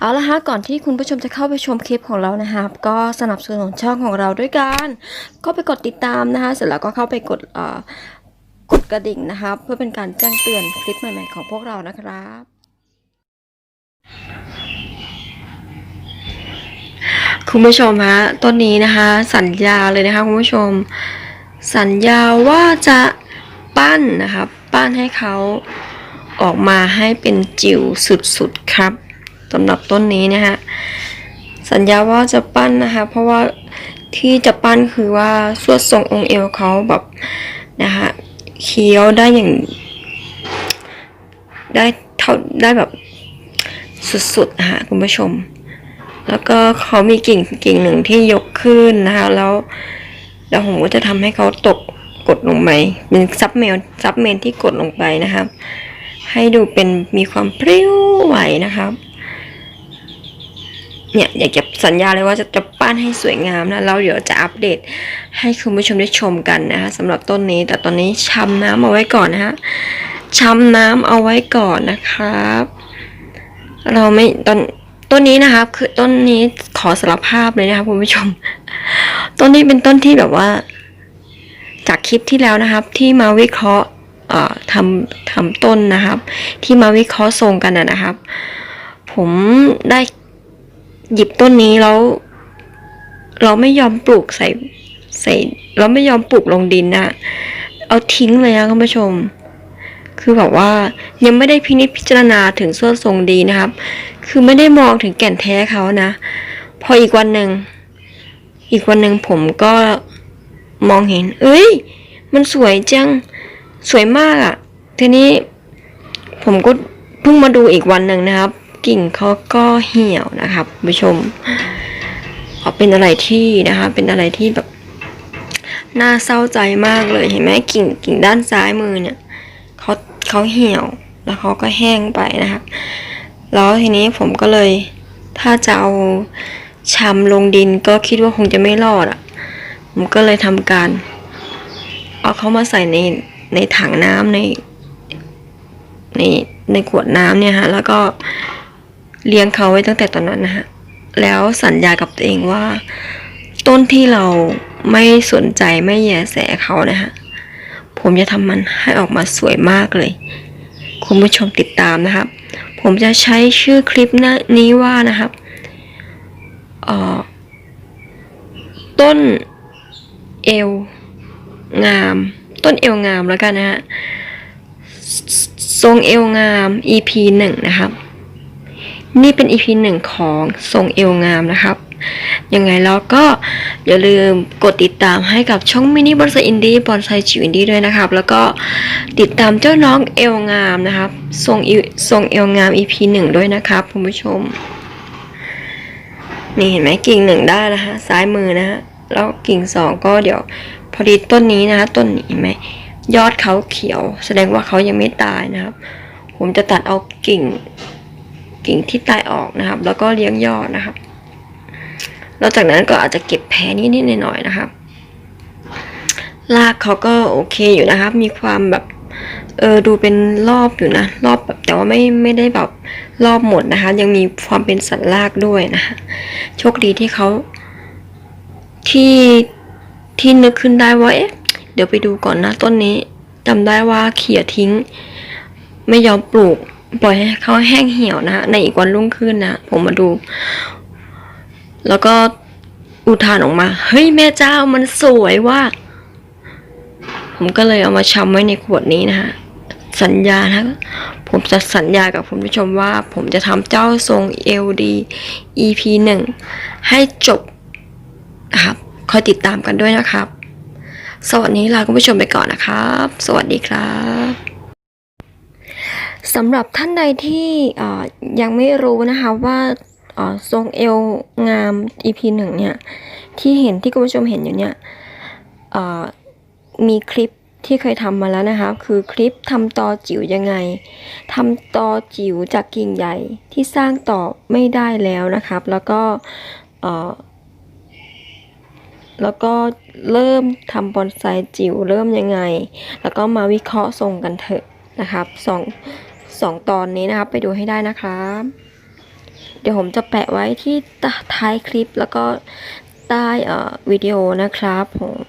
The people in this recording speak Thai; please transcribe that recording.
เอาละฮะก่อนที่คุณผู้ชมจะเข้าไปชมคลิปของเรานะครับก็สนับสนุนช่องของเราด้วยการก็ไปกดติดตามนะคะ เสร็จแล้วก็เข้าไปกดเอ่อกดกระดิ่งนะครับเพื่อเป็นการแจ้งเตือนคลิปใหม่ ๆ ของพวกเรานะครับคุณผู้ชมฮะต้นนี้นะคะ สัญญาเลยนะคะคุณผู้ชม สัญญาว่าจะปั้นนะครับ ปั้นให้เขาออกมาให้เป็นจิ๋วสุดๆครับ สำหรับต้นนี้นะฮะสัญญาว่าจะปั้นนะคะ เพราะว่าที่จะปั้นคือว่าสวดทรงองค์เอวเขาแบบนะคะเคี้ยวได้อย่าง ได้เท่าได้แบบสุดๆนะคะคุณผู้ชม แล้วก็เขามีกิ่งกิ่งหนึ่งที่ยกขึ้นนะคะ แล้วแล้วผมก็จะทำให้เขาตกกดลงไปเป็นซับเมลซับเมนที่กดลงไปนะครับ ให้ดูเป็นมีความพริ้วไหวนะครับ เนี่ยอยากจะสัญญาเลยว่าจะจะปั้นให้สวยงามนะแล้วเดี๋ยวจะอัปเดตให้คุณผู้ชมได้ชมกันนะคะสำหรับต้นนี้แต่ตอนนี้ชำน้ำเอาไว้ก่อนนะฮะชำน้ำเอาไว้ก่อนนะครับ เราไม่ตอนต้นนี้นะครับ คือต้นนี้ขอสารภาพเลยนะครับคุณผู้ชม ต้นนี้เป็นต้นที่แบบว่า จากคลิปที่แล้วนะครับ ที่มาวิเคราะห์ทำทำต้นนะครับ ที่มาวิเคราะห์ทรงกันนะครับ ผมได้ หยิบต้นนี้แล้ว เราไม่ยอมปลูกใส่ใส่เราไม่ยอมปลูกลงดินนะเอาทิ้งเลยนะคุณผู้ชม คือแบบว่ายังไม่ได้พินิจพิจารณาถึงส่วนทรงดีนะครับ คือไม่ได้มองถึงแก่นแท้เขานะ พออีกวันหนึ่งอีกวันหนึ่งผมก็มองเห็น เอ้ย มันสวยจัง สวยมากอะ่ะ ทีนี้ผมก็เพิ่งมาดูอีกวันหนึ่งนะครับ กิ่งเขาก็เหี่ยวนะครับคุณผู้ชมเอาเป็นอะไรที่นะคะ เป็นอะไรที่แบบน่าเศร้าใจมากเลยเห็นไหมกิ่งกิ่งด้านซ้ายมือเนี่ยเขาเขาเหี่ยวแล้วเขาก็แห้งไปนะครับแล้วทีนี้ผมก็เลย ถ้าจะเอาชำลงดินก็คิดว่าคงจะไม่รอดอะ ผมก็เลยทำการ เอาเขามาใส่ในในถังน้ำในในในขวดน้ำเนี่ยฮะแล้วก็ เลี้ยงเขาไว้ตั้งแต่ตอนนั้นนะฮะ แล้วสัญญากับตัวเองว่า ต้นที่เราไม่สนใจไม่แยแสเขานะฮะ ผมจะทำมันให้ออกมาสวยมากเลย คุณผู้ชมติดตามนะครับ ผมจะใช้ชื่อคลิปนี้ว่านะครับเอ่อต้นเอวงาม ต้นเอวงามแล้วกันนะฮะ ทรงเอวงาม EP หนึ่งนะครับ นี่เป็น EP หนึ่งของทรงเอวงามนะครับ ยังไงแล้วก็อย่าลืมกดติดตามให้กับช่องมินิบอนไซอินดี้บอนไซจิวอินดี้ด้วยนะครับ แล้วก็ติดตามเจ้าน้องเอวงามนะครับทรงอิทรงเอวงาม EP หนึ่งด้วยนะครับคุณผู้ชม นี่เห็นไหมกิ่งหนึ่งได้นะคะซ้ายมือนะฮะแล้วกิ่งสองก็เดี๋ยวพอดีต้นนี้นะคะต้นนี้เห็นไหมยอดเขาเขียว แสดงว่าเขายังไม่ตายนะครับ ผมจะตัดเอากิ่ง กิ่งที่ตายออกนะครับ แล้วก็เลี้ยงยอดนะครับแล้วจากนั้นก็อาจจะเก็บแผลนิดๆหน่อยๆนะครับรากเขาก็โอเคอยู่นะครับ มีความแบบเออดูเป็นรอบอยู่นะ รอบแบบแต่ว่าไม่ไม่ได้แบบรอบหมดนะคะ ยังมีความเป็นสันรากด้วยนะคะโชคดีที่เขาที่ที่นึกขึ้นได้ว่าเอ๊ะเดี๋ยวไปดูก่อนนะต้นนี้จำได้ว่าเขี่ยทิ้ง ไม่ยอมปลูก ปล่อยให้เขาแห้งเหี่ยวนะในอีกวันรุ่งขึ้นนะผมมาดู แล้วก็อุทานออกมา เฮ้ยแม่เจ้ามันสวยว่า ผมก็เลยเอามาชำไว้ในขวดนี้นะฮะสัญญานะผมจะสัญญากับคุณผู้ชมว่า ผมจะทำเจ้าทรงเอลดี EP หนึ่งให้จบครับคอยติดตามกันด้วยนะครับ สวัสดีลาคุณผู้ชมไปก่อนนะครับ สวัสดีครับ สำหรับท่านใดที่ยังไม่รู้นะคะว่าทรงเอลงาม EP หนึ่งเนี่ยที่เห็นที่คุณผู้ชมเห็นอยู่เนี่ยมีคลิปที่เคยทำมาแล้วนะคะ คือคลิปทำตอจิ๋วยังไงทำตอจิ๋วจากกิ่งใหญ่ที่สร้างต่อไม่ได้แล้วนะครับ แล้วก็แล้วก็เริ่มทำบอนไซจิ๋วเริ่มยังไง แล้วก็มาวิเคราะห์ทรงกันเถอะนะครับสอง สองตอนนี้นะครับ ไปดูให้ได้นะครับ เดี๋ยวผมจะแปะไว้ที่ท้ายคลิปแล้วก็ใต้เอ่อวิดีโอนะครับผม